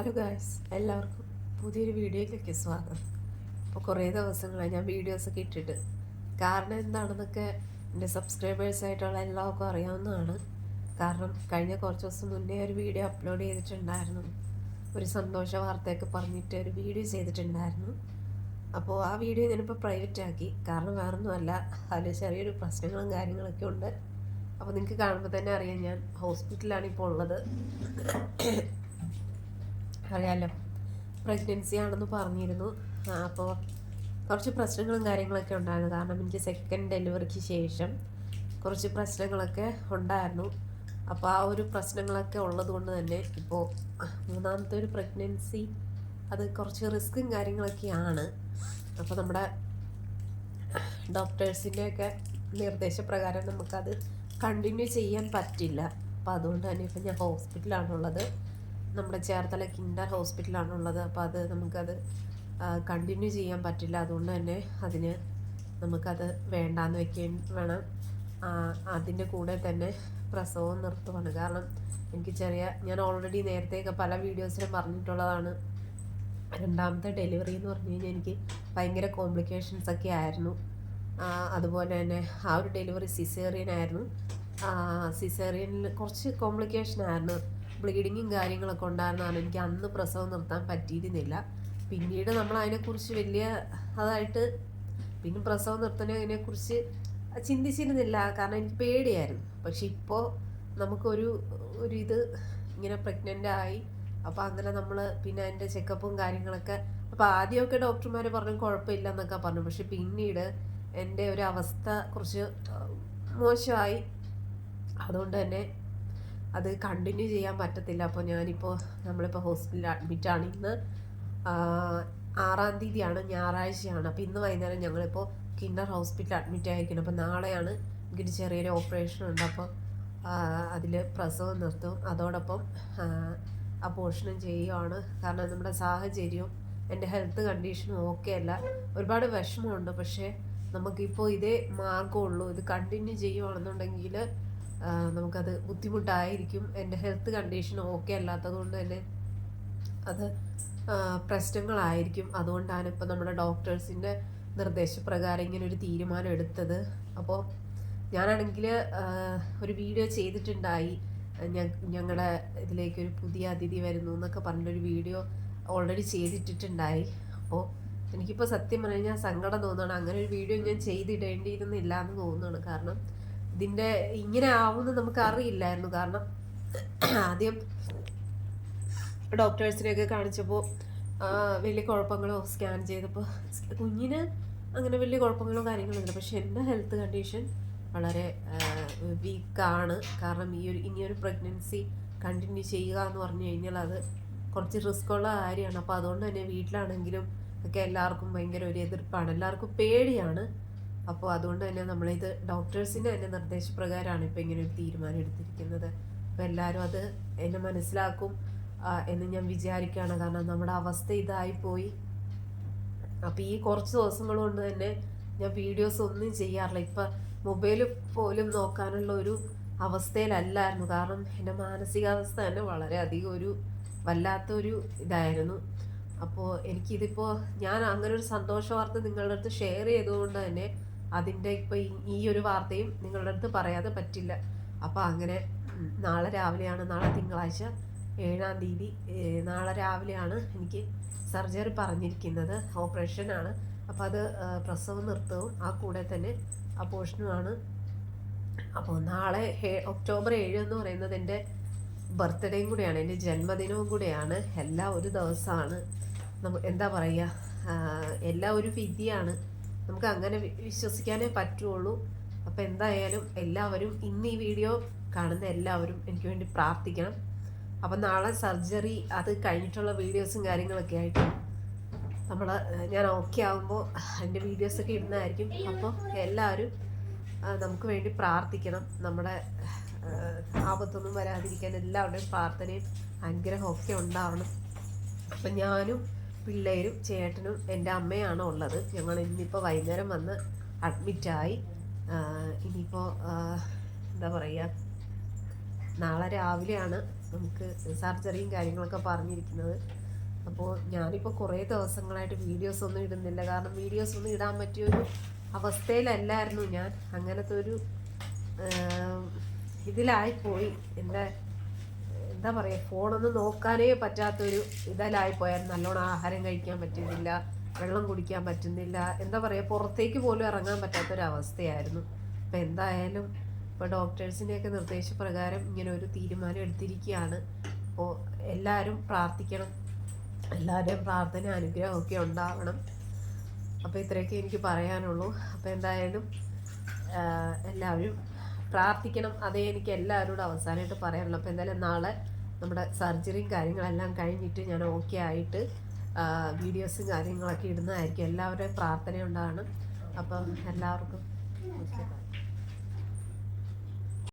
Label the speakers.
Speaker 1: Hello guys എല്ലാവർക്കും പുതിയൊരു വീഡിയോയിലേക്ക് സ്വാഗതം. അപ്പോൾ കുറേ ദിവസങ്ങളായി ഞാൻ വീഡിയോസൊക്കെ ഇട്ടിട്ട്. കാരണം എന്താണെന്നൊക്കെ എന്റെ സബ്സ്ക്രൈബേഴ്സായിട്ടുള്ള എല്ലാവർക്കും അറിയാവുന്നതാണ്. കാരണം കഴിഞ്ഞ കുറച്ച് ദിവസം മുന്നേ ഒരു വീഡിയോ അപ്ലോഡ് ചെയ്തിട്ടുണ്ടായിരുന്നു. ഒരു സന്തോഷ വാർത്തയൊക്കെ പറഞ്ഞിട്ട് ഒരു വീഡിയോ ചെയ്തിട്ടുണ്ടായിരുന്നു. അപ്പോൾ ആ വീഡിയോ ഞാനിപ്പോൾ പ്രൈവറ്റ് ആക്കി. കാരണം വേറൊന്നുമല്ല അതിൽ ചെറിയൊരു പ്രശ്നങ്ങളും കാര്യങ്ങളൊക്കെ ഉണ്ട്. അപ്പോൾ നിങ്ങൾക്ക് കാണുമ്പോൾ തന്നെ അറിയാം ഞാൻ ഹോസ്പിറ്റലാണ് ഇപ്പോൾ ഉള്ളത്. അറിയാലോ. പ്രഗ്നൻസി ആണെന്ന് പറഞ്ഞിരുന്നു. അപ്പോൾ കുറച്ച് പ്രശ്നങ്ങളും കാര്യങ്ങളൊക്കെ ഉണ്ടായിരുന്നു. കാരണം എനിക്ക് സെക്കൻഡ് ഡെലിവറിക്ക് ശേഷം കുറച്ച് പ്രശ്നങ്ങളൊക്കെ ഉണ്ടായിരുന്നു. അപ്പോൾ ആ ഒരു പ്രശ്നങ്ങളൊക്കെ ഉള്ളത് കൊണ്ട് തന്നെ ഇപ്പോൾ മൂന്നാമത്തെ ഒരു പ്രഗ്നൻസി അത് കുറച്ച് റിസ്ക്കും കാര്യങ്ങളൊക്കെയാണ്. അപ്പോൾ നമ്മുടെ ഡോക്ടേഴ്സിന്റെയൊക്കെ നിർദ്ദേശപ്രകാരം നമുക്കത് കണ്ടിന്യൂ ചെയ്യാൻ പറ്റില്ല. അപ്പോൾ അതുകൊണ്ട് തന്നെ ഇപ്പം ഞാൻ ഹോസ്പിറ്റലാണുള്ളത് നമ്മുടെ ചേർത്തല കിൻഡർ ഹോസ്പിറ്റലാണുള്ളത്. അപ്പോൾ അത് നമുക്കത് കണ്ടിന്യൂ ചെയ്യാൻ പറ്റില്ല. അതുകൊണ്ട് തന്നെ അതിന് നമുക്കത് വേണ്ടാന്ന് വെക്കുകയും വേണം. അതിന്റെ കൂടെ തന്നെ പ്രസവം നിർത്തുവാണ്. കാരണം എനിക്ക് ചെറിയ ഞാൻ ഓൾറെഡി നേരത്തെയൊക്കെ പല വീഡിയോസിലും പറഞ്ഞിട്ടുള്ളതാണ്. രണ്ടാമത്തെ ഡെലിവറി എന്ന് പറഞ്ഞു കഴിഞ്ഞാൽ എനിക്ക് ഭയങ്കര കോംപ്ലിക്കേഷൻസ് ഒക്കെ ആയിരുന്നു. അതുപോലെ തന്നെ ആ ഒരു ഡെലിവറി സിസേറിയൻ ആയിരുന്നു. സിസേറിയനിൽ കുറച്ച് കോംപ്ലിക്കേഷൻ ആയിരുന്നു. ബ്ലീഡിങ്ങും കാര്യങ്ങളൊക്കെ ഉണ്ടായിരുന്നാണ് എനിക്ക് അന്ന് പ്രസവം നിർത്താൻ പറ്റിയിരുന്നില്ല. പിന്നീട് നമ്മൾ അതിനെക്കുറിച്ച് വലിയ അതായിട്ട് പിന്നെ പ്രസവം നിർത്തുന്നതിനെക്കുറിച്ച് ചിന്തിച്ചിരുന്നില്ല. കാരണം എനിക്ക് പേടിയായിരുന്നു. പക്ഷെ ഇപ്പോൾ നമുക്കൊരു ഒരു ഇത് ഇങ്ങനെ പ്രഗ്നന്റ് ആയി. അപ്പോൾ അങ്ങനെ നമ്മൾ പിന്നെ അതിന്റെ ചെക്കപ്പും കാര്യങ്ങളൊക്കെ അപ്പോൾ ആദ്യമൊക്കെ ഡോക്ടർമാർ പറഞ്ഞു കുഴപ്പമില്ല എന്നൊക്കെ പറഞ്ഞു. പക്ഷെ പിന്നീട് എന്റെ ഒരു അവസ്ഥ കുറച്ച് മോശമായി. അതുകൊണ്ട് തന്നെ അത് കണ്ടിന്യൂ ചെയ്യാൻ പറ്റത്തില്ല. അപ്പോൾ ഞാനിപ്പോൾ നമ്മളിപ്പോൾ ഹോസ്പിറ്റലിൽ അഡ്മിറ്റാണ് ഇന്ന് ആറാം തീയതിയാണ് ഞായറാഴ്ചയാണ്. അപ്പോൾ ഇന്ന് വൈകുന്നേരം ഞങ്ങളിപ്പോൾ കിന്നർ ഹോസ്പിറ്റലിൽ അഡ്മിറ്റ് ആയിരിക്കണം. അപ്പോൾ നാളെയാണ് എനിക്കൊരു ചെറിയൊരു ഓപ്പറേഷൻ ഉണ്ട്. അപ്പോൾ അതിൽ പ്രസവം നിർത്തും. അതോടൊപ്പം അപോഷണം ചെയ്യുകയാണ് കാരണം നമ്മുടെ സാഹചര്യവും എന്റെ ഹെൽത്ത് കണ്ടീഷനും ഓക്കെ അല്ല. ഒരുപാട് വിഷമമുണ്ട്. പക്ഷേ നമുക്കിപ്പോൾ ഇതേ മാർഗമുള്ളൂ ഇത് കണ്ടിന്യൂ ചെയ്യുവാണെന്നുണ്ടെങ്കിൽ നമുക്കത് ബുദ്ധിമുട്ടായിരിക്കും. എന്റെ ഹെൽത്ത് കണ്ടീഷൻ ഓക്കെ അല്ലാത്തത് കൊണ്ട് തന്നെ അത് പ്രശ്നങ്ങളായിരിക്കും. അതുകൊണ്ടാണ് ഇപ്പോൾ നമ്മുടെ ഡോക്ടേഴ്സിന്റെ നിർദ്ദേശപ്രകാരം ഇങ്ങനെ ഒരു തീരുമാനം എടുത്തത്. അപ്പോൾ ഞാനാണെങ്കിൽ ഒരു വീഡിയോ ചെയ്തിട്ടുണ്ടായി. ഞങ്ങളുടെ ഇതിലേക്ക് ഒരു പുതിയ അതിഥി വരുന്നു എന്നൊക്കെ പറഞ്ഞൊരു വീഡിയോ ഓൾറെഡി ചെയ്തിട്ടിട്ടുണ്ടായി. അപ്പോൾ എനിക്കിപ്പോൾ സത്യം പറഞ്ഞു കഴിഞ്ഞാൽ സങ്കടം തോന്നുകയാണ് അങ്ങനെ ഒരു വീഡിയോ ഞാൻ ചെയ്തിടേണ്ടിയിരുന്നില്ല എന്ന് തോന്നുകയാണ് കാരണം ഇതിന്റെ ഇങ്ങനെ ആവുമെന്ന് നമുക്ക് അറിയില്ലായിരുന്നു. കാരണം ആദ്യം ഡോക്ടേഴ്സിനെയൊക്കെ കാണിച്ചപ്പോൾ വലിയ കുഴപ്പങ്ങളോ സ്കാൻ ചെയ്തപ്പോൾ കുഞ്ഞിന് അങ്ങനെ വലിയ കുഴപ്പങ്ങളോ കാര്യങ്ങളോ ഇല്ല പക്ഷെ എന്റെ ഹെൽത്ത് കണ്ടീഷൻ വളരെ വീക്കാണ്. കാരണം ഈ ഒരു ഇനിയൊരു പ്രഗ്നൻസി കണ്ടിന്യൂ ചെയ്യുക എന്ന് പറഞ്ഞു കഴിഞ്ഞാൽ അത് കുറച്ച് റിസ്ക് ഉള്ള കാര്യമാണ്. അപ്പോൾ അതുകൊണ്ട് തന്നെ വീട്ടിലാണെങ്കിലും ഒക്കെ എല്ലാവർക്കും ഭയങ്കര ഒരു എതിർപ്പാണ്. എല്ലാവർക്കും പേടിയാണ്. അപ്പോൾ അതുകൊണ്ട് തന്നെ നമ്മളിത് ഡോക്ടേഴ്സിന്റെ തന്നെ നിർദ്ദേശപ്രകാരമാണ് ഇപ്പോൾ ഇങ്ങനെ ഒരു തീരുമാനം എടുത്തിരിക്കുന്നത് അപ്പോൾ എല്ലാവരും അത് എന്നെ മനസ്സിലാക്കും എന്ന് ഞാൻ വിചാരിക്കുകയാണ് കാരണം നമ്മുടെ അവസ്ഥ ഇതായിപ്പോയി. അപ്പോൾ ഈ കുറച്ച് ദിവസങ്ങൾ കൊണ്ട് തന്നെ ഞാൻ വീഡിയോസ് ഒന്നും ചെയ്യാറില്ല. ഇപ്പം മൊബൈൽ പോലും നോക്കാനുള്ള ഒരു അവസ്ഥയിലല്ലായിരുന്നു. കാരണം എന്റെ മാനസികാവസ്ഥ തന്നെ വളരെയധികം ഒരു വല്ലാത്തൊരു ഇതായിരുന്നു. അപ്പോൾ എനിക്കിതിപ്പോൾ ഞാൻ അങ്ങനെ ഒരു സന്തോഷ വാർത്ത നിങ്ങളുടെ അടുത്ത് ഷെയർ ചെയ്തുകൊണ്ട് തന്നെ അതിന്റെ ഇപ്പോൾ ഈ ഒരു വാർത്തയും നിങ്ങളുടെ അടുത്ത് പറയാതെ പറ്റില്ല. അപ്പോൾ അങ്ങനെ നാളെ രാവിലെയാണ് നാളെ തിങ്കളാഴ്ച ഏഴാം തീയതി നാളെ രാവിലെയാണ് എനിക്ക് സർജറി പറഞ്ഞിരിക്കുന്നത്. ഓപ്പറേഷനാണ്. അപ്പോൾ അത് പ്രസവം നിർത്തവും ആ കൂടെ തന്നെ അപോഷനുമാണ് അപ്പോൾ നാളെ ഒക്ടോബർ ഏഴ് എന്ന് പറയുന്നത് എന്റെ ബർത്ത്ഡേയും കൂടെയാണ് എന്റെ ജന്മദിനവും കൂടെയാണ്. എല്ലാ ഒരു ദിവസമാണ്. നമ്മ എന്താ പറയുക എല്ലാം ഒരു വിധിയാണ്. നമുക്ക് അങ്ങനെ വിശ്വസിക്കാനേ പറ്റുള്ളൂ. അപ്പോൾ എന്തായാലും എല്ലാവരും ഇന്ന് ഈ വീഡിയോ കാണുന്ന എല്ലാവരും എനിക്ക് വേണ്ടി പ്രാർത്ഥിക്കണം. അപ്പം നാളെ സർജറി അത് കഴിഞ്ഞിട്ടുള്ള വീഡിയോസും കാര്യങ്ങളൊക്കെ ആയിട്ട് നമ്മൾ ഞാൻ ഓക്കെ ആകുമ്പോൾ എന്റെ വീഡിയോസൊക്കെ ഇടുന്നതായിരിക്കും. അപ്പോൾ എല്ലാവരും നമുക്ക് വേണ്ടി പ്രാർത്ഥിക്കണം. നമ്മുടെ ആപത്തൊന്നും വരാതിരിക്കാൻ എല്ലാവരുടെയും പ്രാർത്ഥനയും അനുഗ്രഹമൊക്കെ ഉണ്ടാവണം. അപ്പം ഞാനും പിള്ളേരും ചേട്ടനും എന്റെ അമ്മയാണ് ഉള്ളത്. ഞങ്ങൾ ഇന്നിപ്പോൾ വൈകുന്നേരം വന്ന് അഡ്മിറ്റായി ഇനിയിപ്പോൾ എന്താ പറയുക നാളെ രാവിലെയാണ് നമുക്ക് സർജറിയും കാര്യങ്ങളൊക്കെ പറഞ്ഞിരിക്കുന്നത്. അപ്പോൾ ഞാനിപ്പോൾ കുറേ ദിവസങ്ങളായിട്ട് വീഡിയോസ് ഒന്നും ഇടുന്നില്ല. കാരണം വീഡിയോസ് ഒന്നും ഇടാൻ പറ്റിയൊരു അവസ്ഥയിലല്ലായിരുന്നു ഞാൻ. അങ്ങനത്തെ ഒരു ഇതിലായിപ്പോയി എന്റെ എന്താ പറയുക ഫോണൊന്നും നോക്കാനേ പറ്റാത്തൊരു ഇതിലായിപ്പോയായിരുന്നു നല്ലോണം ആഹാരം കഴിക്കാൻ പറ്റുന്നില്ല വെള്ളം കുടിക്കാൻ പറ്റുന്നില്ല എന്താ പറയുക പുറത്തേക്ക് പോലും ഇറങ്ങാൻ പറ്റാത്തൊരവസ്ഥയായിരുന്നു. അപ്പം എന്തായാലും ഇപ്പോൾ ഡോക്ടേഴ്സിന്റെയൊക്കെ നിർദ്ദേശപ്രകാരം ഇങ്ങനെ ഒരു തീരുമാനം എടുത്തിരിക്കുകയാണ്. അപ്പോൾ എല്ലാവരും പ്രാർത്ഥിക്കണം എല്ലാവരുടെയും പ്രാർത്ഥന അനുഗ്രഹമൊക്കെ ഉണ്ടാവണം. അപ്പോൾ ഇത്രയൊക്കെ എനിക്ക് പറയാനുള്ളൂ. അപ്പോൾ എന്തായാലും എല്ലാവരും പ്രാർത്ഥിക്കണം. അതേ എനിക്ക് എല്ലാവരോടും അവസാനമായിട്ട് പറയാനുള്ളൂ. അപ്പോൾ എന്തായാലും നാളെ നമ്മുടെ സർജറിയും കാര്യങ്ങളെല്ലാം കഴിഞ്ഞിട്ട് ഞാൻ ഓക്കെ ആയിട്ട് വീഡിയോസും കാര്യങ്ങളൊക്കെ ഇടുന്നതായിരിക്കും. എല്ലാവരുടെയും പ്രാർത്ഥന ഉണ്ടാകണം അപ്പം എല്ലാവർക്കും